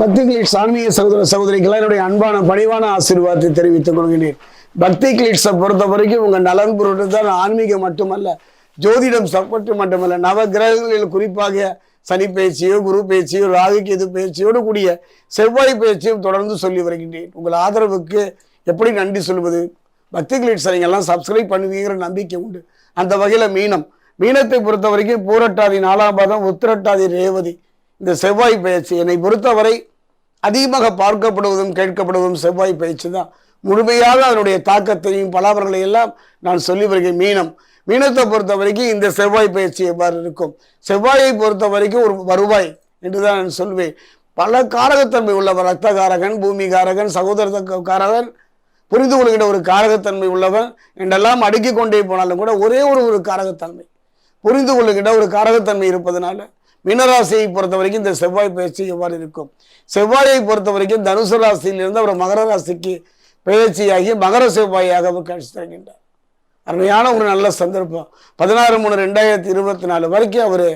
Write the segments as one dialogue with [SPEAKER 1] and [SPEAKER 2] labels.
[SPEAKER 1] பக்தி ஆன்மீக சகோதர சகோதரிகளை என்னுடைய அன்பான பணிவான ஆசீர்வாதத்தை தெரிவித்துக் கொள்கிறேன். பக்தி கிளீட்ஸை பொறுத்த வரைக்கும் உங்கள் நலன் பொருட்டு தான் ஆன்மீகம் மட்டுமல்ல ஜோதிடம் சப்பட்டு மட்டுமல்ல நவ கிரகங்களில் குறிப்பாக சனி பேச்சியோ குரு பேச்சியோ ராகு கேது பேச்சியோடு கூடிய செவ்வாய் பேச்சியும் தொடர்ந்து சொல்லி வருகின்றேன். உங்கள் ஆதரவுக்கு எப்படி நன்றி சொல்வது? பக்தி கிளீட்ஸ் எல்லாம் சப்ஸ்கிரைப் பண்ணுவீங்கிற நம்பிக்கை உண்டு. அந்த வகையில் மீனம். மீனத்தை பொறுத்த வரைக்கும் பூரட்டாதி நாலாம் பாதம் உத்திரட்டாதி ரேவதி. இந்த செவ்வாய் பயிற்சி என்னை பொறுத்தவரை அதிகமாக பார்க்கப்படுவதும் கேட்கப்படுவதும் செவ்வாய் பயிற்சி தான். முழுமையாக அதனுடைய தாக்கத்தையும் பலாபரங்களை எல்லாம் நான் சொல்லி வருகிறேன். மீனம். மீனத்தை பொறுத்த வரைக்கும் இந்த செவ்வாய் பயிற்சி எவ்வாறு இருக்கும்? செவ்வாயை பொறுத்த வரைக்கும் ஒரு வருவாய் என்று தான் நான் சொல்வேன். பல காரகத்தன்மை உள்ளவர் பூமி காரகன் சகோதர காரகன் புரிந்து கொள்கிற ஒரு காரகத்தன்மை உள்ளவன் என்றெல்லாம் அடுக்கிக் கொண்டே போனாலும் கூட ஒரே ஒரு ஒரு காரகத்தன்மை. புரிந்து கொள்ளுகின்ற ஒரு காரகத்தன்மை இருப்பதனால மீனராசியை பொறுத்த வரைக்கும் இந்த செவ்வாய் பயிற்சி எவ்வாறு இருக்கும்? செவ்வாயை பொறுத்த வரைக்கும் தனுசு ராசியிலிருந்து அவர் மகர ராசிக்கு பயிற்சியாகி மகர செவ்வாயாக அவர் காட்சி தருகின்றார். அருமையான ஒரு நல்ல சந்தர்ப்பம். பதினாறு மூணு ரெண்டாயிரத்தி இருபத்தி நாலு வரைக்கும் அவர்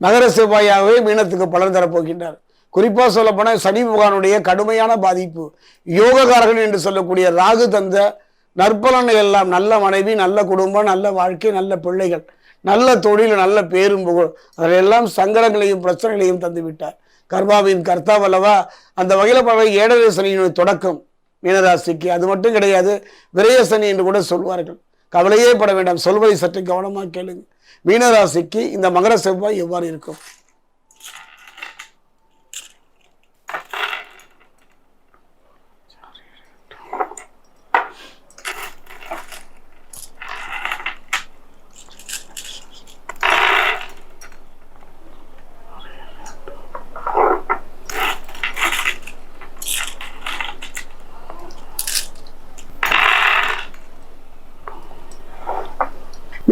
[SPEAKER 1] மகர செவ்வாயாகவே மீனத்துக்கு பலன் தரப்போகின்றார். குறிப்பாக சொல்லப்போனால் சனி பகவானுடைய கடுமையான பாதிப்பு. யோககாரகன் என்று சொல்லக்கூடிய ராகு தந்த நற்பலனை எல்லாம் நல்ல மனைவி நல்ல குடும்பம் நல்ல வாழ்க்கை நல்ல பிள்ளைகள். நல்ல தொழில் நல்ல பேரும் புகழ். அதிலெல்லாம் சங்கடங்களையும் பிரச்சனைகளையும் தந்து விட்டார். கர்மாவின் கர்த்தாவல்லவா அந்த வகையில் பல ஏழரை சனியினுடைய தொடக்கம் மீனராசிக்கு. அது மட்டும் கிடையாது விரயசனி என்று கூட சொல்வார்கள். கவலையே பட வேண்டாம். சொல்வதை சற்று கவனமாக கேளுங்க. மீனராசிக்கு இந்த மகர செவ்வாய் எவ்வாறு இருக்கும்?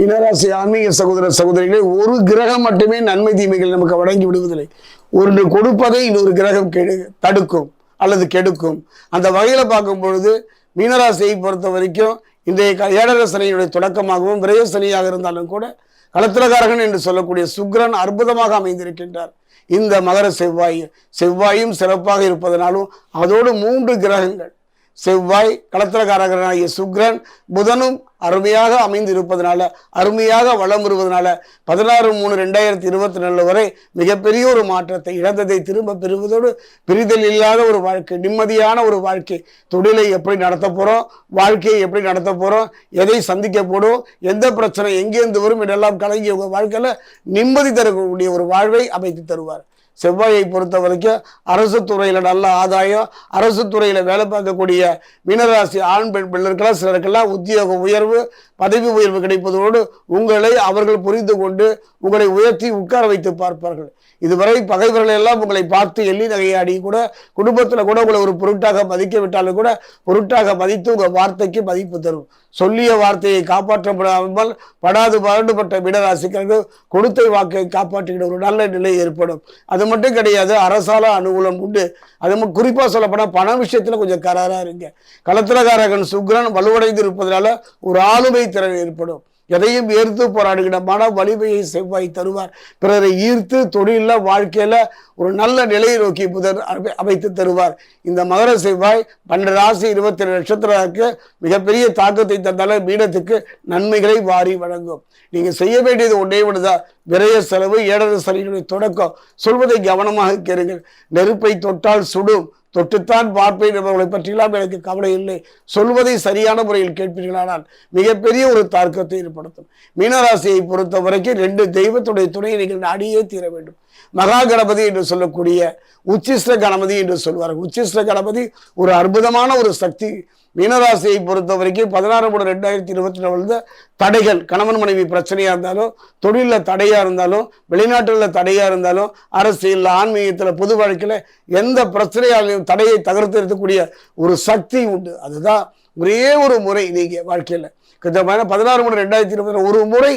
[SPEAKER 1] மீனராசி ஆன்மீக சகோதர சகோதரிகளே ஒரு கிரகம் மட்டுமே நன்மை தீமைகள் நமக்கு வழங்கி விடுவதில்லை. ஒன்று கொடுப்பதை இன்னொரு கிரகம் கெடு தடுக்கும் அல்லது கெடுக்கும். அந்த வகையில் பார்க்கும் பொழுது மீனராசியை பொறுத்த வரைக்கும் இன்றைய க- ஏழரை தொடக்கமாகவும் விரய சனியாக இருந்தாலும் கூட களத்திரகாரகன் என்று சொல்லக்கூடிய சுக்கிரன் அற்புதமாக அமைந்திருக்கின்றார். இந்த மகர செவ்வாய் செவ்வாயும் சிறப்பாக இருப்பதனாலும் அதோடு மூன்று கிரகங்கள் செவ்வாய் களத்திரக்காரகனாகிய சுக்ரன் புதனும் அருமையாக அமைந்து இருப்பதனால அருமையாக வளம் வருவதனால பதினாறு மூணு ரெண்டாயிரத்தி இருபத்தி நாலு வரை மிகப்பெரிய ஒரு மாற்றத்தை இழந்ததை திரும்ப பெறுவதோடு பிரிதல் இல்லாத ஒரு வாழ்க்கை நிம்மதியான ஒரு வாழ்க்கை தொழிலை எப்படி நடத்த போகிறோம் வாழ்க்கையை எப்படி நடத்த போகிறோம் எதை சந்திக்க போடும் எந்த பிரச்சனை எங்கேருந்து வரும் இதெல்லாம் கலங்கி உங்கள் வாழ்க்கையில் நிம்மதி தரக்கூடிய ஒரு வாழ்வை அமைத்து தருவார். செவ்வாயை பொறுத்த வரைக்கும் அரசு துறையில் நல்ல ஆதாயம் அரசு துறையில் வேலை பார்க்கக்கூடிய மீனராசி ஆண் பெண் பிள்ளைக்கெல்லாம் சிலருக்கெல்லாம் உத்தியோக உயர்வு பதவி உயர்வு கிடைப்பதோடு உங்களை அவர்கள் புரிந்து கொண்டு உங்களை உயர்த்தி உட்கார வைத்து பார்ப்பார்கள். இதுவரை பகைவர்கள் எல்லாம் உங்களை பார்த்து எள்ளி நகையாடி கூட குடும்பத்தில் கூட உங்களை ஒரு பொருட்டாக மதிக்க விட்டாலும் கூட பொருட்டாக மதித்து உங்கள் வார்த்தைக்கு மதிப்பு தரும். சொல்லிய வார்த்தையை காப்பாற்றப்படாமல் படாது பரண்டுபட்ட மீனராசிக்காரர்கள் கொடுத்த வாக்கை காப்பாற்றுகிற ஒரு நல்ல நிலை ஏற்படும். அது மட்டும் கிடையாது அரசால அனுகூலம் உண்டு. அது குறிப்பாக சொல்லப்போனால் பண விஷயத்தில் கொஞ்சம் கராராக இருங்க. களத்திரகாரகன் சுக்ரன் வலுவடைந்து இருப்பதனால ஒரு ஆளுமை திறன் ஏற்படும். எதையும் ஏற்று போராடுகிற மன வலிமையை செவ்வாய் தருவார். பிறரை ஈர்த்து தொழிலில் வாழ்க்கையில் ஒரு நல்ல நிலையை நோக்கி புதர் அமை- அமைத்து தருவார். இந்த மகர செவ்வாய் பன்னெண்டு ராசி இருபத்தி ரெண்டு நட்சத்திரத்துக்கு மிகப்பெரிய தாக்கத்தை தந்தாலும் மீனத்துக்கு நன்மைகளை வாரி வழங்கும். நீங்கள் செய்ய வேண்டியது ஒன்றே ஒன்றுதான். விரைய செலவு ஏழரை சனியினுடைய தொடக்கம். சொல்வதை கவனமாக கேளுங்கள். நெருப்பை தொட்டால் சுடும். தொட்டுத்தான் பார்ப்பேன் என்பவர்களை பற்றியெல்லாம் எனக்கு கவலை இல்லை. சொல்வதை சரியான முறையில் கேட்பீர்களானால் மிகப்பெரிய ஒரு தாக்கத்தை ஏற்படுத்தும். மீனராசியை பொறுத்த வரைக்கும் ரெண்டு தெய்வத்துடைய துணையை நீங்கள் நாடியே தீர வேண்டும். மகா கணபதி என்று சொல்லக்கூடிய உச்சிஷ்ட கணபதி என்று சொல்வார்கள். உச்சிஷ்ட கணபதி ஒரு அற்புதமான ஒரு சக்தி. மீனராசியை பொறுத்த வரைக்கும் பதினாறு மூணு ரெண்டாயிரத்தி இருபத்தி நாலு தடைகள் கணவன் மனைவி பிரச்சனையாக இருந்தாலும் தொழிலில் தடையாக இருந்தாலும் வெளிநாட்டில் தடையாக இருந்தாலும் அரசியல் ஆன்மீகத்தில் பொது வாழ்க்கையில் எந்த பிரச்சனையாலையும் தடையை தகர்த்து இருக்கக்கூடிய ஒரு சக்தி உண்டு. அதுதான் ஒரே ஒரு முறை நீங்கள் வாழ்க்கையில். கிட்டத்தட்ட பதினாறு மூணு ரெண்டாயிரத்தி இருபத்தி ஒரு முறை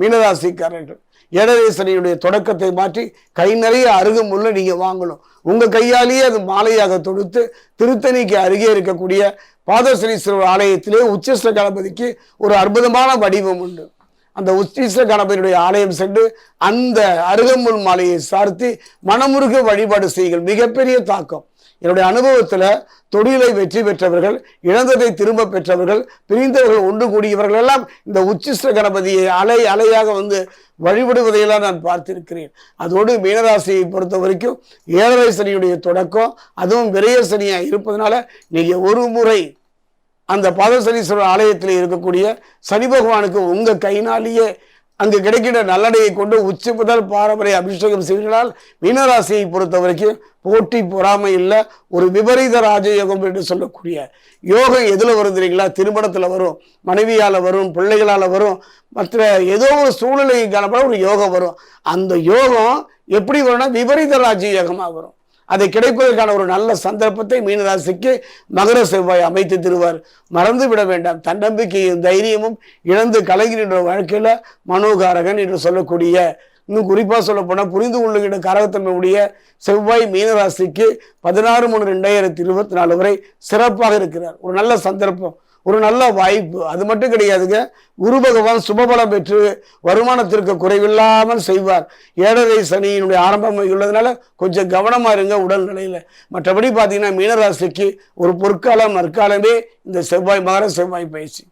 [SPEAKER 1] மீனராசிக்காரர்கள். ஏழரை சனியுடைய தொடக்கத்தை மாற்றி கை நிறைய அருகமுள்ள நீங்கள் வாங்கணும். உங்கள் கையாலேயே அது மாலையாக தொடுத்து திருத்தணிக்கு அருகே இருக்கக்கூடிய பாதசனீஸ்வரர் ஆலயத்திலே உச்சிஷ்ட கணபதிக்கு ஒரு அற்புதமான வடிவம் உண்டு. அந்த உச்சிஷ்ட கணபதியுடைய ஆலயம் சென்று அந்த அருகம்புல் மாலையை சார்த்தி மனமுருக வழிபாடு செய்யுங்கள். மிகப்பெரிய தாக்கம். என்னுடைய அனுபவத்தில் தொழிலை வெற்றி பெற்றவர்கள் இழந்ததை திரும்ப பெற்றவர்கள் பிரிந்தவர்கள் ஒன்று கூடியவர்கள் எல்லாம் இந்த உச்சிஷ்ட கணபதியை அலை அலையாக வந்து வழிபடுவதையெல்லாம் நான் பார்த்திருக்கிறேன். அதோடு மீனராசியை பொறுத்த வரைக்கும் ஏழரை சனியுடைய தொடக்கம் அதுவும் விரைய சனியாக இருப்பதனால நீங்கள் ஒரு முறை அந்த பாதசனீஸ்வரர் ஆலயத்தில் இருக்கக்கூடிய சனி பகவானுக்கு உங்கள் கைனாலேயே அங்கு கிடைக்கிற நல்லடையை கொண்டு உச்சி முதல் பாரம்பரிய அபிஷேகம் செய்கிறால் மீனராசியை பொறுத்த வரைக்கும் போட்டி பொறாமை இல்லை ஒரு விபரீத ராஜயோகம் என்று சொல்லக்கூடிய யோகம் எதில் வரும் தெரியுங்களா? திருமணத்தில் வரும் மனைவியால் வரும் பிள்ளைகளால் வரும் மற்ற ஏதோ ஒரு சூழ்நிலை காணப்பட ஒரு யோகம் வரும். அந்த யோகம் எப்படி வரும்னா விபரீத ராஜயோகமாக வரும். அதை கிடைப்பதற்கான ஒரு நல்ல சந்தர்ப்பத்தை மீனராசிக்கு மகர செவ்வாய் அமைத்து தருவார். மறந்து விட வேண்டாம். தன்னம்பிக்கையும் தைரியமும் இழந்து கலங்கின்ற வாழ்க்கையில் மனோகாரகன் என்று சொல்லக்கூடிய இன்னும் குறிப்பாக சொல்ல போனால் புரிந்து கொள்ளுகின்ற காரகத்தன்மையுடைய செவ்வாய் மீனராசிக்கு பதினாறு மூணு ரெண்டாயிரத்தி இருபத்தி நாலு வரை சிறப்பாக இருக்கிறார். ஒரு நல்ல சந்தர்ப்பம். ஒரு நல்ல வாய்ப்பு அது மட்டும் கிடையாதுங்க. குரு பகவான் சுபபலம் பெற்று வருமானத்திற்கு குறைவில்லாமல் செய்வார். ஏழரை சனியினுடைய ஆரம்பம் உள்ளதுனால கொஞ்சம் கவனமாக இருங்க உடல்நிலையில. மற்றபடி பார்த்தீங்கன்னா மீனராசிக்கு ஒரு பொற்காலம் நற்காலமே இந்த செவ்வாய் மகர செவ்வாய் பயிற்சி.